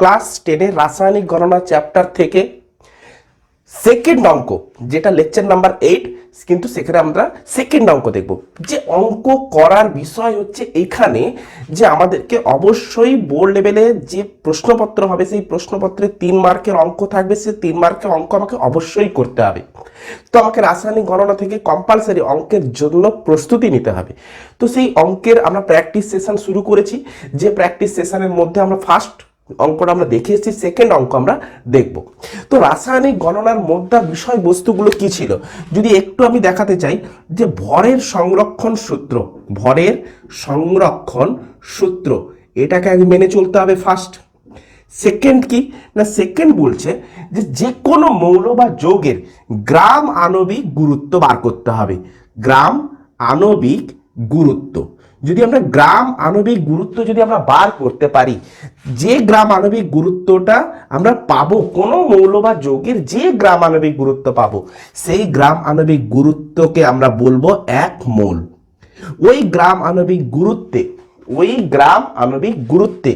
Class টেনের রাসায়নিক গণনা চ্যাপ্টার থেকে সেকেন্ড অঙ্ক, যেটা লেকচার নাম্বার এইট কিন্তু সেখানে আমরা সেকেন্ড অঙ্ক দেখব। যে অঙ্ক করার বিষয় হচ্ছে এখানে যে আমাদেরকে অবশ্যই বোর্ড লেভেলে যে প্রশ্নপত্র হবে, সেই প্রশ্নপত্রে তিন মার্কের অঙ্ক থাকবে, সেই তিন মার্কের অঙ্ক আমাকে অবশ্যই করতে হবে। তো আমাকে রাসায়নিক গণনা থেকে কম্পালসারি অঙ্কের জন্য প্রস্তুতি নিতে হবে। তো সেই অঙ্কের আমরা প্র্যাকটিস সেশন শুরু করেছি। যে প্র্যাকটিস সেশনের মধ্যে আমরা ফার্স্ট অঙ্কটা আমরা দেখে এসেছি সেকেন্ড অঙ্ক আমরা দেখব। তো রাসায়নিক গণনার মধ্যে বিষয়বস্তুগুলো কি ছিল? যদি একটু আমি দেখাতে চাই, যে ভরের সংরক্ষণ সূত্র, ভরের সংরক্ষণ সূত্র, এটাকে আগে মেনে চলতে হবে ফার্স্ট সেকেন্ড কি? না সেকেন্ড বলছে যে যে কোনো মৌল বা যৌগের গ্রাম আণবিক গুরুত্ব বার করতে হবে। গ্রাম আণবিক গুরুত্ব। যদি আমরা গ্রাম আণবিক গুরুত্ব যদি আমরা বার করতে পারি, যে গ্রাম আণবিক গুরুত্বটা আমরা পাবো, কোনো মৌল বা যৌগের যে গ্রাম আণবিক গুরুত্ব পাবো, সেই গ্রাম আণবিক গুরুত্বকে আমরা বলব এক মোল। ওই গ্রাম আণবিক গুরুত্বে, ওই গ্রাম আণবিক গুরুত্বে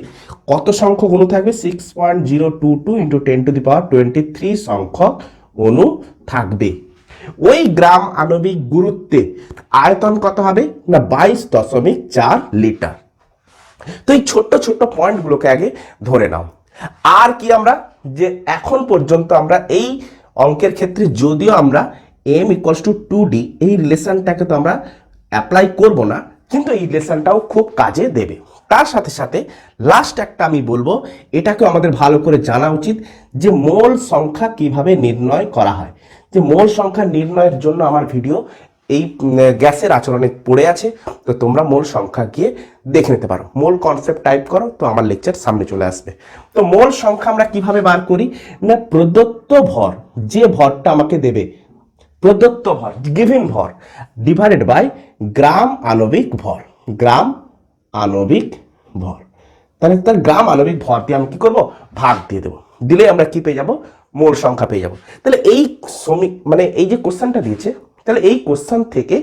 কত সংখ্যক অণু থাকবে? Six point zero two two into ten to the power twenty three সংখ্যক অণু থাকবে। ওই গ্রাম আণবিক গুরুত্বে আয়তন কত হবে? না, বাইশ দশমিক চার লিটার। তো এই ছোট্ট ছোট্ট পয়েন্টগুলোকে আগে ধরে নাও। আর কি আমরা? যে এখন পর্যন্ত আমরা এই অঙ্কের ক্ষেত্রে যদিও আমরা M equals to two D এই রিলেশনটাকে তো আমরা অ্যাপ্লাই করব না, কিন্তু এই রিলেশনটাও খুব কাজে দেবে। তার সাথে সাথে লাস্ট একটা আমি বলব, এটাকেও আমাদের ভালো করে জানা উচিত যে মোল সংখ্যা কীভাবে নির্ণয় করা হয়। যে মোল সংখ্যা নির্ণয়ের জন্য আমার ভিডিও এই গ্যাসের আচরণে পড়ে আছে। তো তোমরা মোল সংখ্যা গিয়ে দেখে নিতে পারো। মোল কনসেপ্ট টাইপ করো, তো আমার লেকচার সামনে চলে আসবে। তো মোল সংখ্যা আমরা কীভাবে বার করি? না, প্রদত্ত ভর, যে ভরটা আমাকে দেবে, প্রদত্ত ভর গিভিন ভর ডিভাইডেড বাই গ্রাম আণবিক ভর গ্রাম আণবিক ভর। তাহলে তার গ্রাম আণবিক ভর দিয়ে আমি কি করব? ভাগ দিয়ে দেবো। দিলে আমরা কি পেয়ে যাব? মোল সংখ্যা পেয়ে যাব। তাহলে এই শ্রমিক মানে এই যে কোশ্চেনটা দিয়েছে, তাহলে এই কোশ্চেন থেকে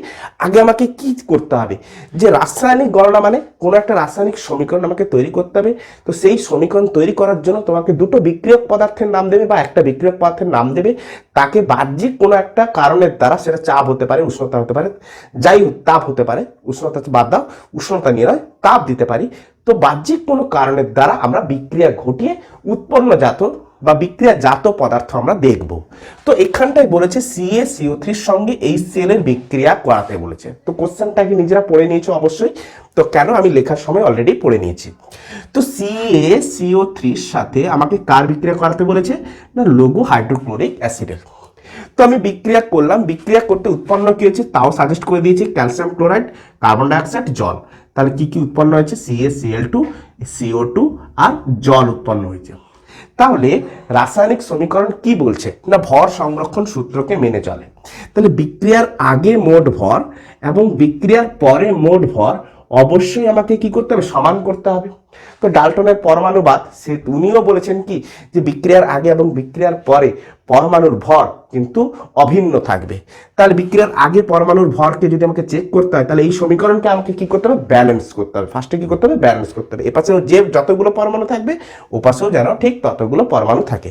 আগে আমাকে কি করতে হবে? যে রাসায়নিক গণনা মানে কোনো একটা রাসায়নিক সমীকরণ আমাকে তৈরি করতে হবে। তো সেই সমীকরণ তৈরি করার জন্য তোমাকে দুটো বিক্রিয়ক পদার্থের নাম দেবে বা একটা বিক্রিয়ক পদার্থের নাম দেবে। তাকে বাহ্যিক কোনো একটা কারণের দ্বারা, সেটা চাপ হতে পারে, উষ্ণতা হতে পারে, যাই হোক, তাপ হতে পারে, উষ্ণতা বাদ দাও, উষ্ণতা নিয়ে নয় তাপ দিতে পারি। তো বাহ্যিক কোনো কারণের দ্বারা আমরা বিক্রিয়া ঘটিয়ে উৎপন্ন উৎপন্নজাত বা বিক্রিয়াজাত পদার্থ আমরা দেখব। তো এখানটায় বলেছে সিএ সিও থ্রির সঙ্গে এই সেলের বিক্রিয়া করাতে বলেছে। তো কোশ্চেনটাকে নিজেরা পড়ে নিয়েছো? অবশ্যই। তো কেন আমি লেখার সময় অলরেডি পড়ে নিয়েছি। তো সিএ সিও থ্রির সাথে আমাকে কার বিক্রিয়া করাতে বলেছে? না লঘু হাইড্রোক্লোরিক অ্যাসিডের। তো আমি বিক্রিয়া করলাম। বিক্রিয়া করতে উৎপন্ন কি হয়েছে? তাও সাজেস্ট করে দিয়েছি ক্যালসিয়াম ক্লোরাইড, কার্বন ডাইঅক্সাইড, জল। তাহলে কি কি উৎপন্ন হয়েছে? CA CL two CO two আর জল উৎপন্ন হয়েছে। তাহলে রাসায়নিক সমীকরণ কি বলছে? না, ভর সংরক্ষণ সূত্রকে মেনে চলে। তাহলে বিক্রিয়ার আগে মোট ভর এবং বিক্রিয়ার পরে মোট ভর অবশ্যই আমাকে কি করতে হবে? সমান করতে হবে। তো ডাল্টনের পরমাণুবাদ সে উনিও বলেছেন কি, যে বিক্রিয়ার আগে এবং বিক্রিয়ার পরে পরমাণুর ভর কিন্তু অভিন্ন থাকবে। তাহলে বিক্রিয়ার আগে পরমাণুর ভরকে যদি আমাকে চেক করতে হয়, তাহলে এই সমীকরণকে আমাকে কি করতে হবে? ব্যালেন্স করতে হবে। ফার্স্টে কি করতে হবে? ব্যালেন্স করতে হবে। এপাশেও যে যতগুলো পরমাণু থাকবে, ওপাশেও যেন ঠিক ততগুলো পরমাণু থাকে।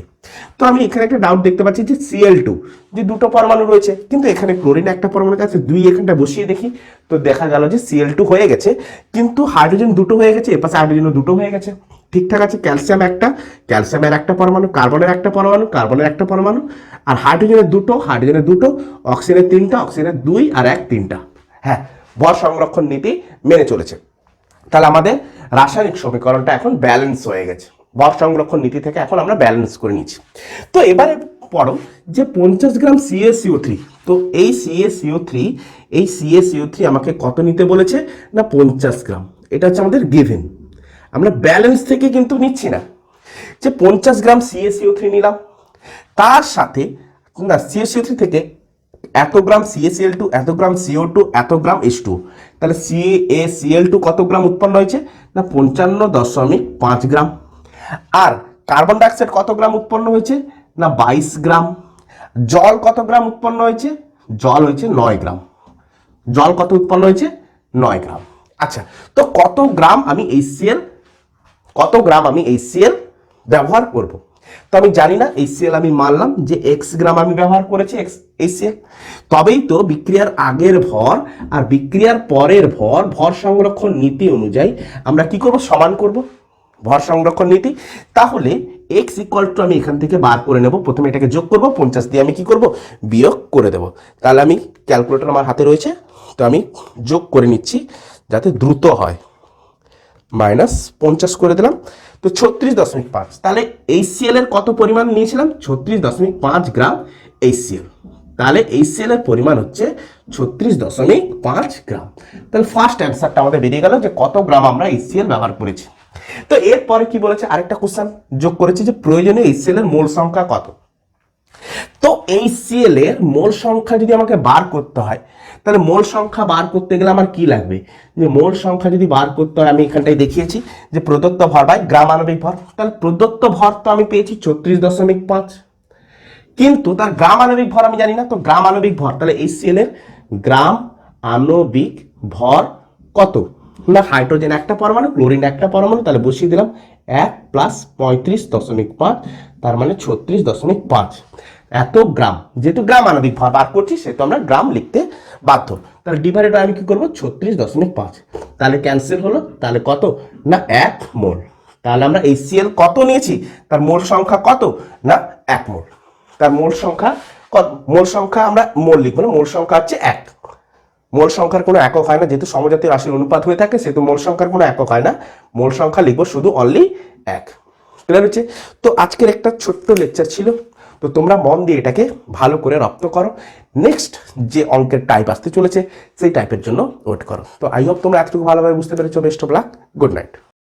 তো আমি এখানে একটা ডাউট দেখতে পাচ্ছি যে সিএল টু যে দুটো পরমাণু রয়েছে, কিন্তু এখানে ক্লোরিন একটা পরমাণু আছে, দুই এখানটা বসিয়ে দেখি। তো দেখা গেল যে সিএল টু হয়ে গেছে, কিন্তু হাইড্রোজেন দুটো হয়ে গেছে, এপাশে হাইড্রোজেনও দুটো হয়ে গেছে। ঠিকঠাক আছে ক্যালসিয়াম একটা ক্যালসিয়ামের একটা পরমাণু কার্বনের একটা পরমাণু কার্বনের একটা পরমাণু, আর হাইড্রোজেনের দুটো হাইড্রোজেনের দুটো অক্সিজেনের তিনটা অক্সিজেনের দুই আর এক তিনটা। হ্যাঁ ভর সংরক্ষণ নীতি মেনে চলেছে। তাহলে আমাদের রাসায়নিক সমীকরণটা এখন ব্যালেন্স হয়ে গেছে। ভর সংরক্ষণ নীতি থেকে এখন আমরা ব্যালেন্স করে নিচ্ছি। তো এবারে পড়ো যে পঞ্চাশ গ্রাম C A C O three তো এই C A C O three এই C A C O three আমাকে কত নিতে বলেছে? না, পঞ্চাশ গ্রাম। এটা হচ্ছে আমাদের গিভেন আমরা ব্যালেন্স থেকে কিন্তু নিচ্ছি না। যে পঞ্চাশ গ্রাম সিএসিও থ্রি নিলাম, তার সাথে না সিএসিও থ্রি থেকে এত গ্রাম সিএসিএল টু এত গ্রাম সিও টু এত গ্রাম এস টু তাহলে সিএ সিএল টু কত গ্রাম উৎপন্ন হয়েছে? না পঞ্চান্ন দশমিক পাঁচ গ্রাম। আর কার্বন ডাইঅক্সাইড কত গ্রাম উৎপন্ন হয়েছে? না বাইশ গ্রাম। জল কত গ্রাম উৎপন্ন হয়েছে? জল হয়েছে নয় গ্রাম। জল কত উৎপন্ন হয়েছে? নয় গ্রাম। আচ্ছা তো কত গ্রাম আমি এই সিএল কত গ্রাম আমি এই সিএল ব্যবহার করব? তো আমি জানি না, এই সিএল আমি মানলাম যে এক্স গ্রাম আমি ব্যবহার করেছি এক্স এই সিএল তবেই তো বিক্রিয়ার আগের ভর আর বিক্রিয়ার পরের ভর ভর সংরক্ষণ নীতি অনুযায়ী আমরা কি করব? সমান করব ভর সংরক্ষণ নীতি। তাহলে এক্স ইকুয়াল টু আমি এখান থেকে বার করে নেব। প্রথমে এটাকে যোগ করব, পঞ্চাশ দিয়ে আমি কি করব? বিয়োগ করে দেব। তাহলে আমি ক্যালকুলেটর আমার হাতে রয়েছে। তো আমি যোগ করে নিচ্ছি যাতে দ্রুত হয়। মাইনাস পঞ্চাশ করে দিলাম, তো ছত্রিশ দশমিক পাঁচ। তাহলে এইচসিএল এর কত পরিমাণ নিয়েছিলাম? ছত্রিশ দশমিক পাঁচ গ্রাম এইচসিএল তাহলে এইচসিএল এর পরিমাণ হচ্ছে ছত্রিশ দশমিক পাঁচ গ্রাম। তাহলে ফার্স্ট অ্যান্সারটা আমাদের বেরিয়ে গেল যে কত গ্রাম আমরা এইচসিএল ব্যবহার করেছি। তো এরপরে কি বলেছে? আরেকটা কোশ্চেন যোগ করেছে যে প্রয়োজনীয় এইচসিএল এর মোল সংখ্যা কত? সিএল এর মোল সংখ্যা যদি আমাকে বার করতে হয়, তাহলে মোল সংখ্যা বার করতে গেলে আমার কি লাগবে? যে মোল সংখ্যা যদি বার করতে হয়, আমি এখানটায় দেখিয়েছি যে প্রদত্ত ভর বাই গ্রাম আণবিক ভর। তাহলে প্রদত্ত ভর তো আমি পেয়েছি ছত্রিশ দশমিক পাঁচ। কিন্তু তার গ্রাম আণবিক ভর আমি জানি না, তো গ্রাম আণবিক ভর, তাহলে সিএল এর গ্রাম আণবিক ভর কত? না, হাইড্রোজেন একটা পরমাণু, ক্লোরিন একটা পরমাণু, তাহলে বসিয়ে দিলাম এক প্লাস পঁয়ত্রিশ দশমিক পাঁচ, তার মানে ছত্রিশ দশমিক পাঁচ। এত গ্রাম, যেহেতু গ্রাম আণবিক ভর বার করছি, সেহেতু আমরা গ্রাম লিখতে বাধ্য। তাহলে ডিভাইডেড আমি কি করব? ছত্রিশ দশমিক পাঁচ। তাহলে ক্যান্সেল হলো, তাহলে কত? না, এক মোল। তাহলে আমরা এই সিএল কত নিয়েছি? তার মোল সংখ্যা কত? না, এক মোল। তার মোল সংখ্যা কত- মোল সংখ্যা আমরা মোল লিখব না, মোল সংখ্যা হচ্ছে এক। মোল সংখ্যার কোনো একক হয় না, যেহেতু সমজাতীয় রাশির অনুপাত হয়ে থাকে, সেহেতু মোল সংখ্যার কোনো একক হয় না। মোল সংখ্যা লিখব শুধু অনলি এক। ক্লিয়ার হচ্ছে? তো আজকের একটা ছোট্ট লেকচার ছিল। তো তোমরা মন দিয়ে এটাকে ভালো করে রপ্ত করো। নেক্সট যে অঙ্কের টাইপ আসতে চলেছে, সেই টাইপের জন্য ওয়েট করো। তো আই হোপ তোমরা এতটুকু ভালোভাবে বুঝতে পেরেছ best of luck good night